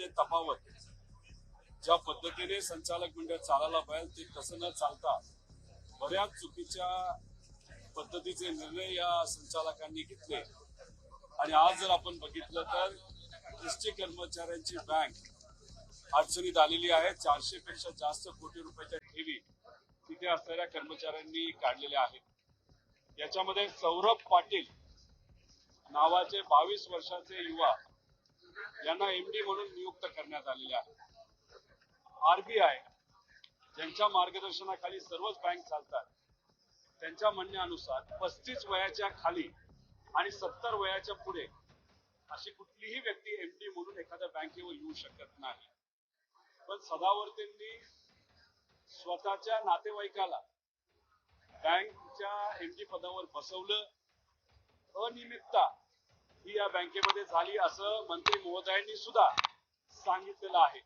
याच्यामध्ये तफावत. ज्या पद्धतीने संचालक मंडळ चालायला पाहिजे ते तसं न चालता बऱ्याच चुकीच्या पद्धतीचे निर्णय या संचालकांनी घेतले. आणि आज जर आपण बघितलं तर एसटी कर्मचाऱ्यांची बँक अडचणीत आलेली आहे. चारशे पेक्षा जास्त कोटी रुपयाच्या ठेवी तिथे असणाऱ्या कर्मचाऱ्यांनी काढलेल्या आहेत. याच्यामध्ये सौरभ पाटील नावाचे बावीस वर्षाचे युवा यांना एमडी म्हणून नियुक्त करण्यात आलेले आहे. आरबीआय ज्यांच्या मार्गदर्शनाखाली सर्वच बँक चालतात. त्यांच्या म्हणण्यानुसार पस्तीस वयाच्या खाली आणि सत्तर वयाच्या पुढे अशी कुठलीही व्यक्ती एमडी म्हणून एखाद्या बँकेवर येऊ शकत नाही. पण सदावर्तींनी स्वतःच्या नातेवाईकाला बँकच्या एमडी पदावर बसवलं. अनियमितता ही या बँकेमध्ये झाली असं मंत्री महोदयांनी सुद्धा सांगितलेलं आहे.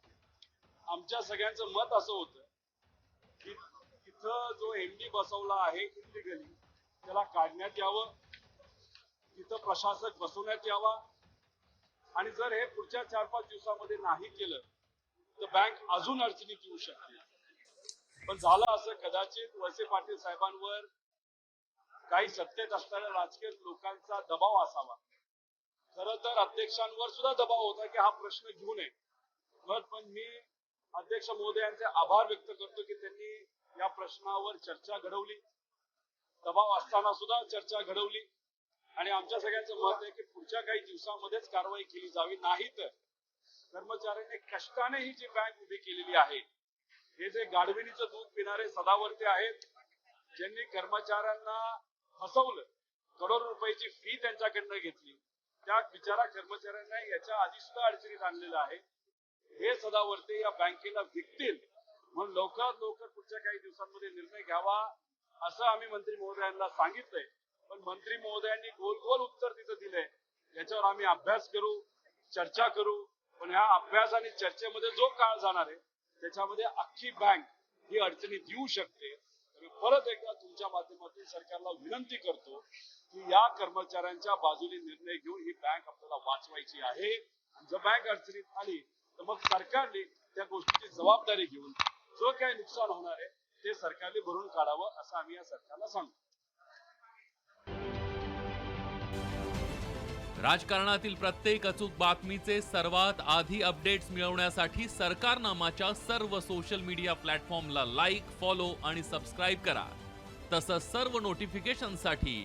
आमच्या सगळ्यांचं मत असं होतं की तिथं जो एमडी बसवला आहे इलिगली त्याला काढण्यात यावं तिथं प्रशासक बसवण्यात यावा. आणि जर हे पुढच्या चार पाच दिवसामध्ये नाही केलं तर बँक अजून अडचणीत येऊ शकते. पण झालं असं कदाचित वळसे पाटील साहेबांवर काही सत्तेत असणाऱ्या राजकीय लोकांचा दबाव असावा. खर तर अध्यक्षांवर सुद्धा दबाव होता की हा प्रश्न घेऊ नये. पण मी अध्यक्ष महोदयांचे आभार व्यक्त करतो की त्यांनी या प्रश्नावर चर्चा घडवली. दबाव असताना सुद्धा चर्चा घडवली. आणि आमच्या सगळ्यांचं मत आहे की पुढच्या काही दिवसामध्येच कारवाई केली जावी. नाही तर कर्मचाऱ्यांनी कष्टाने ही जी बँक उभी केलेली आहे हे जे गाढविणीचं दूध पिणारे सदावर्ते आहेत ज्यांनी कर्मचाऱ्यांना फसवलं करोड रुपयाची फी त्यांच्याकडनं घेतली त्या बिचारा कर्मचाऱ्यांना याच्या आधी सुद्धा अडचणीत आणलेलं आहे हे सदावर्ते या बँकेला विकतील. म्हणून लवकरात लवकर पुढच्या काही दिवसांमध्ये निर्णय घ्यावा असं आम्ही मंत्री महोदयांना सांगितलंय. पण मंत्री महोदयांनी गोल गोल उत्तर तिथं दिलंय. याच्यावर आम्ही अभ्यास करू चर्चा करू पण ह्या अभ्यास आणि चर्चेमध्ये जो काळ जाणार आहे त्याच्यामध्ये अख्खी बँक ही अडचणीत येऊ शकते. परत एकदा तुमच्या माध्यमातून सरकारला विनंती करतो की या कर्मचाऱ्यांच्या बाजूने निर्णय घेऊन ही बँक आपल्याला वाचवायची आहे. आणि जर बँक अडचणीत आली तर मग सरकारने त्या गोष्टीची जबाबदारी घेऊन जो काही नुकसान होणार आहे ते सरकारने भरून काढावं असं आम्ही या सरकारला सांगतो राजकारणातील प्रत्येक अचूक बातमीचे सर्वात आधी अपडेट्स मिळवण्यासाठी सरकारनामाच्या सर्व सोशल मीडिया प्लॅटफॉर्मला लाईक फॉलो आणि सबस्क्राईब करा. तसंच सर्व नोटिफिकेशनसाठी